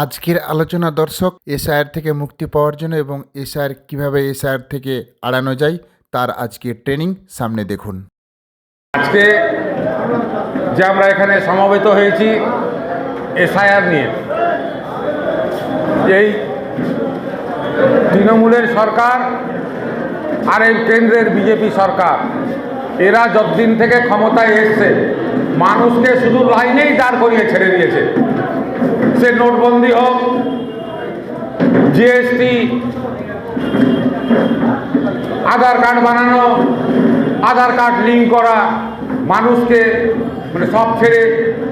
আজকের আলোচনা দর্শক, এসআইআর থেকে মুক্তি পাওয়ার জন্য এবং এসআইআর কীভাবে এসআইআর থেকে আড়ানো যায়, তার আজকের ট্রেনিং সামনে দেখুন। আজকে যে আমরা এখানে সমবেত হয়েছি এসআইআর নিয়ে, এই তৃণমূলের সরকার আর এই কেন্দ্রের বিজেপি সরকার, এরা যতদিন থেকে ক্ষমতায় এসছে, মানুষকে শুধু লাইনেই দাঁড় করিয়ে ছেড়ে দিয়েছে। সে নোটবন্দি হোক জিএসটি আধার কার্ড বানানো, আধার কার্ড লিঙ্ক করা, মানুষকে মানে সব ছেড়ে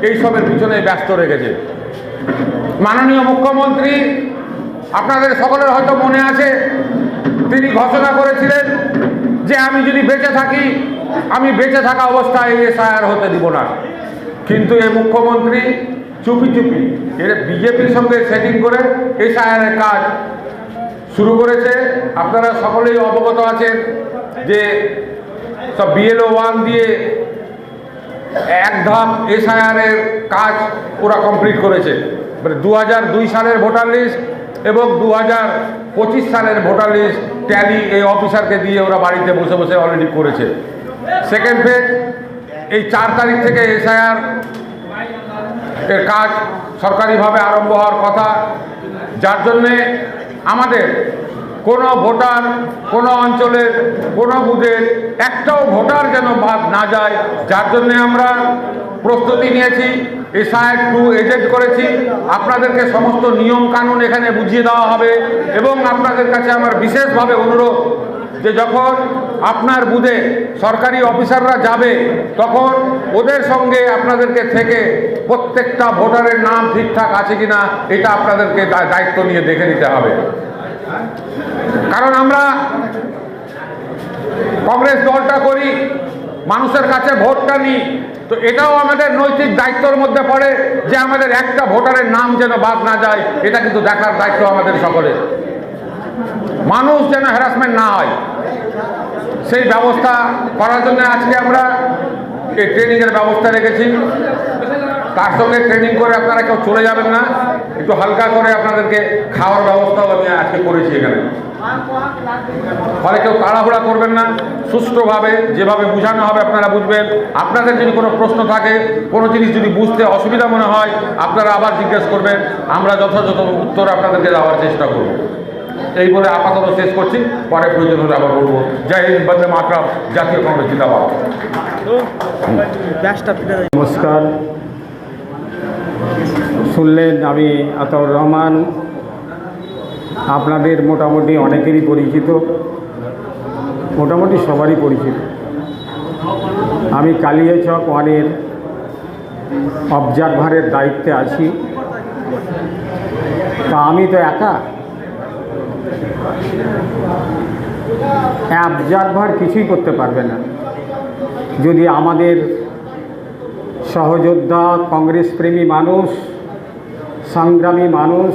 এইসবের পিছনে ব্যস্ত রেখেছে। মাননীয় মুখ্যমন্ত্রী, আপনাদের সকলের হয়তো মনে আছে, তিনি ঘোষণা করেছিলেন যে আমি যদি বেঁচে থাকি, আমি বেঁচে থাকা অবস্থায় এসআইআর হতে দিব না। কিন্তু এই মুখ্যমন্ত্রী চুপি চুপি। এর বিজেপির সঙ্গে সেটিং করে এসআইআরের কাজ শুরু করেছে। আপনারা সকলেই অবগত আছেন যে সব বিএলও ওয়ান দিয়ে এক ধাপ এসআইআরের কাজ ওরা কমপ্লিট করেছে। মানে দু হাজার দুই সালের ভোটার লিস্ট এবং দু পঁচিশ সালের ভোটার লিস্ট ট্যালি এই অফিসারকে দিয়ে ওরা বাড়িতে বসে বসে অলরেডি করেছে। সেকেন্ড ফেজ এই চার তারিখ থেকে এসআইআর এর কাজ সরকারিভাবে আরম্ভ হওয়ার কথা। যার জন্যে আমাদের কোনো ভোটার, কোনো অঞ্চলের, কোনো বুথের একটাও ভোটার যেন বাদ না যায়, যার জন্যে আমরা প্রস্তুতি নিয়েছি, এসআই টু এজেন্ট করেছি। আপনাদেরকে সমস্ত নিয়ম কানুন এখানে বুঝিয়ে দেওয়া হবে এবং আপনাদের কাছে আমার বিশেষভাবে অনুরোধ যে যখন আপনার বুথে সরকারি অফিসাররা যাবে, তখন ওদের সঙ্গে আপনাদেরকে থেকে প্রত্যেকটা ভোটারের নাম ঠিকঠাক আছে কিনা, এটা আপনাদেরকে দায়িত্ব নিয়ে দেখে নিতে হবে। কারণ আমরা কংগ্রেস দলটা করি, মানুষের কাছে ভোটটা নিই, তো এটাও আমাদের নৈতিক দায়িত্বের মধ্যে পড়ে যে আমাদের একটা ভোটারের নাম যেন বাদ না যায়, এটা কিন্তু দেখার দায়িত্ব আমাদের সকলের। মানুষ যেন হ্যারাসমেন্ট না হয়। সেই ব্যবস্থা করার জন্য আজকে আমরা এই ট্রেনিংয়ের ব্যবস্থা রেখেছি। তার সঙ্গে ট্রেনিং করে আপনারা কেউ চলে যাবেন না। একটু হালকা করে আপনাদেরকে খাওয়ার ব্যবস্থাও আমি আজকে করেছি এখানে। ফলে কেউ তাড়াহুড়া করবেন না। সুষ্ঠুভাবে যেভাবে বোঝানো হবে আপনারা বুঝবেন। আপনাদের যদি কোনো প্রশ্ন থাকে, কোনো জিনিস যদি বুঝতে অসুবিধা মনে হয়, আপনারা আবার জিজ্ঞেস করবেন। আমরা যথাযথ উত্তর আপনাদেরকে দেওয়ার চেষ্টা করব। এই বলে আপাতত শেষ করছি। পরে প্রয়োজন হলে আবার বলব। জয় হিন্দ বন্দে মাতরম জাতীয় কংগ্রেস জিন্দাবাদ। নমস্কার। শুনলেন আমি আতাউর রহমান। আপনাদের মোটামুটি অনেকেরই পরিচিত। মোটামুটি সবারই পরিচিত। আমি কালিয়াচক ওয়ানের অবজারভারের দায়িত্বে আছি। তা আমি তো একা? অবজারভার কিছুই করতে পারবে না। যদি আমাদের সহযোদ্ধা কংগ্রেস প্রেমী মানুষ, সংগ্রামী মানুষ,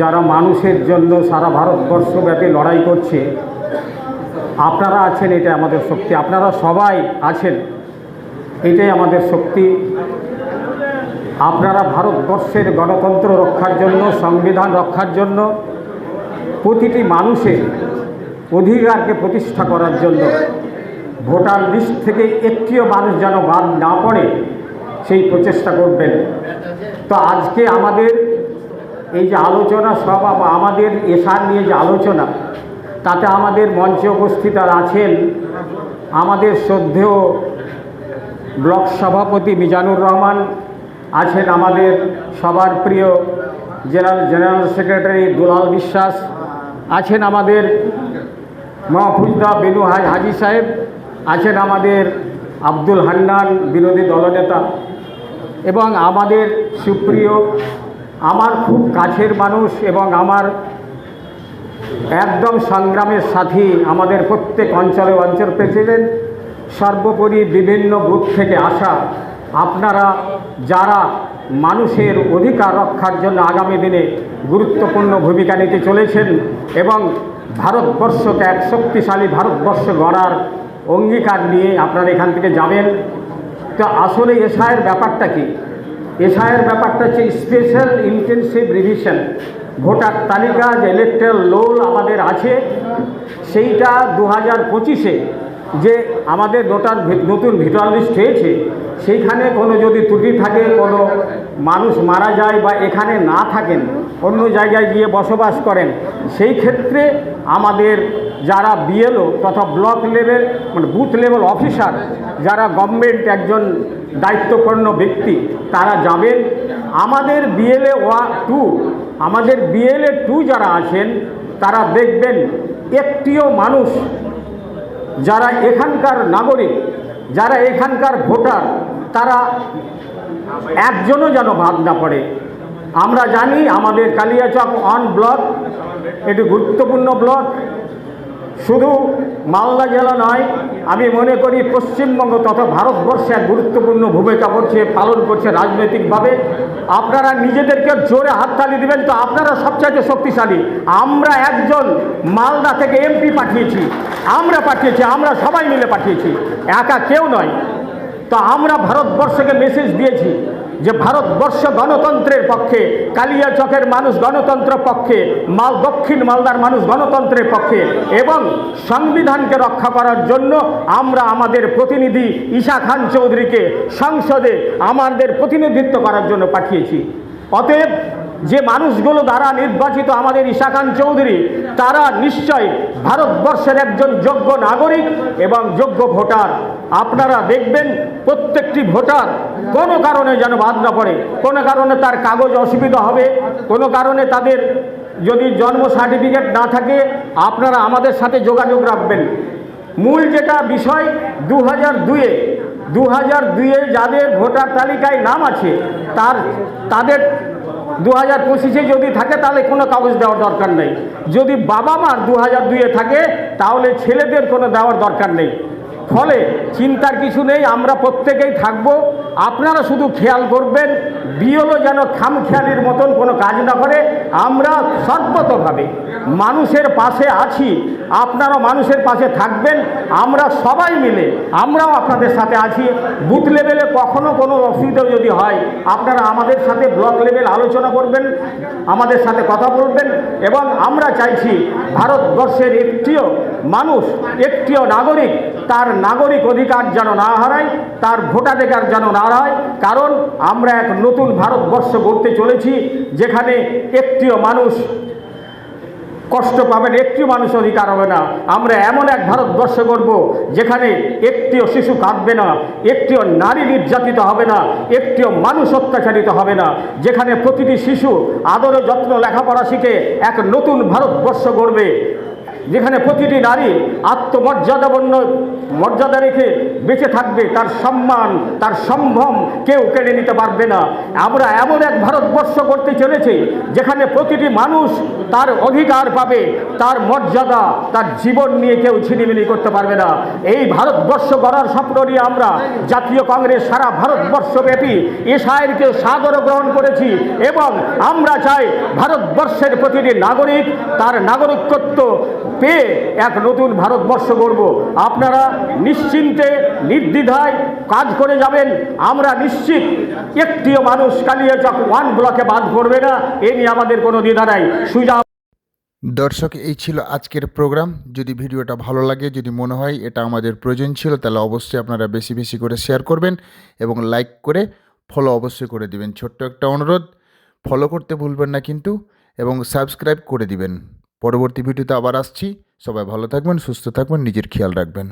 যারা মানুষের জন্য সারা ভারতবর্ষব্যাপী লড়াই করছে, আপনারা আছেন এটা আমাদের শক্তি। আপনারা সবাই আছেন, এটাই আমাদের শক্তি। আপনারা ভারতবর্ষের গণতন্ত্র রক্ষার জন্য, সংবিধান রক্ষার জন্য প্রতিটি মানুষের অধিকারকে প্রতিষ্ঠা করার জন্য ভোটার লিস্ট থেকে একটিও মানুষ যেন বাদ না পড়ে, সেই প্রচেষ্টা করবেন। তো আজকে আমাদের এই যে আলোচনা সভা বা আমাদের এসার নিয়ে যে আলোচনা, তাতে আমাদের মঞ্চে উপস্থিত আর আছেন আমাদের শ্রদ্ধেয় ব্লক সভাপতি মিজানুর রহমান, আছেন আমাদের সবার প্রিয় জেনারেল জেনারেল সেক্রেটারি দুলাল বিশ্বাস আছেন আমাদের মাহফুজদা বেনু হাজ হাজি সাহেব, আছেন আমাদের আব্দুল হান্নান বিরোধী দলনেতা এবং আমাদের সুপ্রিয়, আমার খুব কাছের মানুষ এবং আমার একদম সংগ্রামের সাথী আমাদের প্রত্যেক অঞ্চলে অঞ্চল প্রেসিডেন্ট, সর্বোপরি বিভিন্ন বুথ থেকে আসা আপনারা যারা মানুষের অধিকার রক্ষার জন্য আগামী দিনে গুরুত্বপূর্ণ ভূমিকা নিতে চলেছেন এবং ভারতবর্ষকে এক শক্তিশালী ভারতবর্ষ গড়ার অঙ্গীকার নিয়ে আপনারা এখান থেকে যাবেন। তো আসলে এসআইয়ের ব্যাপারটা কি? এসআইয়ের ব্যাপারটা হচ্ছে স্পেশাল ইন্টেনসিভ রিভিশন। ভোটার তালিকা, যে ইলেকট্রাল লোল আমাদের আছে, সেইটা দু হাজার পঁচিশে যে আমাদের নোটার নতুন ভিটুয়াল লিস্ট হয়েছে সেইখানে কোনো যদি ত্রুটি থাকে, কোনো মানুষ মারা যায় বা এখানে না থাকেন, অন্য জায়গায় গিয়ে বসবাস করেন, সেই ক্ষেত্রে আমাদের যারা বিএলও তথা ব্লক লেভেল মানে বুথ লেভেল অফিসার যারা গভর্নমেন্ট একজন দায়িত্বপূর্ণ ব্যক্তি, তারা যাবেন। আমাদের বিএলএ ওয়া টু আমাদের বিএলএ টু যারা আছেন, তারা দেখবেন একটিও মানুষ যারা এখানকার নাগরিক, যারা এখানকার ভোটার তারা একজনও যেন বাদ না পড়ে। আমরা জানি আমাদের কালিয়াচক অন ব্লক, এটি গুরুত্বপূর্ণ ব্লক। শুধু মালদা জেলা নয়, আমি মনে করি পশ্চিমবঙ্গ তথা ভারতবর্ষে এক গুরুত্বপূর্ণ ভূমিকা করছে, পালন করছে রাজনৈতিকভাবে। আপনারা নিজেদেরকে জোরে হাততালি দিবেন তো আপনারা সবচাইতে শক্তিশালী। আমরা একজন মালদা থেকে এমপি পাঠিয়েছি, আমরা পাঠিয়েছি, আমরা সবাই মিলে পাঠিয়েছি, একা কেউ নয়। তো আমরা ভারতবর্ষকে মেসেজ দিয়েছি যে ভারতবর্ষ গণতন্ত্রের পক্ষে কালিয়াচকের মানুষ গণতন্ত্র পক্ষে, মাল দক্ষিণ মালদার মানুষ গণতন্ত্রের পক্ষে এবং সংবিধানকে রক্ষা করার জন্য আমরা আমাদের প্রতিনিধি ঈশা খান চৌধুরীকে সংসদে আমাদের প্রতিনিধিত্ব করার জন্য পাঠিয়েছি। অতএব যে মানুষগুলো দ্বারা নির্বাচিত আমাদের ঈশা খান চৌধুরী, তারা নিশ্চয় ভারতবর্ষের একজন যোগ্য নাগরিক এবং যোগ্য ভোটার। আপনারা দেখবেন প্রত্যেকটি ভোটার কোনো কারণে যেন বাদ না পড়ে। কোনো কারণে তার কাগজ অসুবিধা হবে, কোনো কারণে তাদের যদি জন্ম সার্টিফিকেট না থাকে, আপনারা আমাদের সাথে যোগাযোগ রাখবেন। মূল যেটা বিষয় দু হাজার দুয়ে দু হাজার দুয়ে যাদের ভোটার তালিকায় নাম আছে, তার, তাদের দু হাজার পঁচিশে যদি থাকে, তাহলে কোনো কাগজ দেওয়ার দরকার নেই। যদি বাবা মার দু হাজার দুইয়ে থাকে, তাহলে ছেলেদের কোনো দেওয়ার দরকার নেই। ফলে চিন্তার কিছু নেই, আমরা প্রত্যেকেই থাকব। আপনারা শুধু খেয়াল করবেন, বিএলও যেন খামখেয়ালির মতন কোনো কাজ না করে, আমরা সর্বতভাবে মানুষের পাশে আছি আপনারা মানুষের পাশে থাকবেন, আমরা সবাই মিলে, আমরাও আপনাদের সাথে আছি। বুথ লেভেলে কখনো কোনো অসুবিধা যদি হয়, আপনারা আমাদের সাথে ব্লক লেভেল আলোচনা করবেন, আমাদের সাথে কথা বলবেন এবং আমরা চাইছি ভারতবর্ষের একটিও মানুষ, একটিও নাগরিক, তার নাগরিক অধিকার যেন না হারায়, তার ভোটাধিকার যেন না হারায় কারণ আমরা এক নতুন ভারতবর্ষ গড়তে চলেছি, যেখানে একটিও মানুষ কষ্ট পাবেন একটিও মানুষ অধিকার হবে না। আমরা এমন এক ভারতবর্ষ করব যেখানে একটিও শিশু কাঁদবে না, একটিও নারী নির্যাতিত হবে না, একটিও মানুষ অত্যাচারিত হবে না। যেখানে প্রতিটি শিশু আদরে যত্ন লেখাপড়া শিখে এক নতুন ভারতবর্ষ গড়বে। যেখানে প্রতিটি নারী আত্মমর্যাদাবন্য মর্যাদা রেখে বেঁচে থাকবে, তার সম্মান, তার সম্ভ্রম কেউ কেড়ে নিতে পারবে না। আমরা এমন এক ভারতবর্ষ করতে চলেছি, যেখানে প্রতিটি মানুষ তার অধিকার পাবে, তার মর্যাদা, তার জীবন নিয়ে কেউ ছিনিমিনি করতে পারবে না। এই ভারতবর্ষ গড়ার স্বপ্ন নিয়ে আমরা জাতীয় কংগ্রেস সারা ভারতবর্ষব্যাপী এসআইরকে সাদর গ্রহণ করেছি এবং আমরা চাই ভারতবর্ষের প্রতিটি নাগরিক তার নাগরিকত্ব পেয়ে এক নতুন ভারতবর্ষ গড়ব। আপনারা নিশ্চিন্তে নির্দ্বিধায় কাজ করে যাবেন, আমরা নিশ্চিত, একটিও মানুষ কালিয়াচক ওয়ান ব্লকে বাদ করবে না, এ নিয়ে আমাদের কোনো দ্বিধা নাই। সুজা দর্শক, এই ছিল আজকের প্রোগ্রাম। যদি ভিডিওটা ভালো লাগে, যদি মনে হয় এটা আমাদের প্রয়োজন ছিল, তাহলে অবশ্যই আপনারা বেশি বেশি করে শেয়ার করবেন এবং লাইক করে ফলো অবশ্যই করে দিবেন। ছোট্ট একটা অনুরোধ ফলো করতে ভুলবেন না কিন্তু, এবং সাবস্ক্রাইব করে দিবেন। পরবর্তী ভিডিওতে আবার আসছি। সবাই ভালো থাকবেন, সুস্থ থাকবেন, নিজের খেয়াল রাখবেন।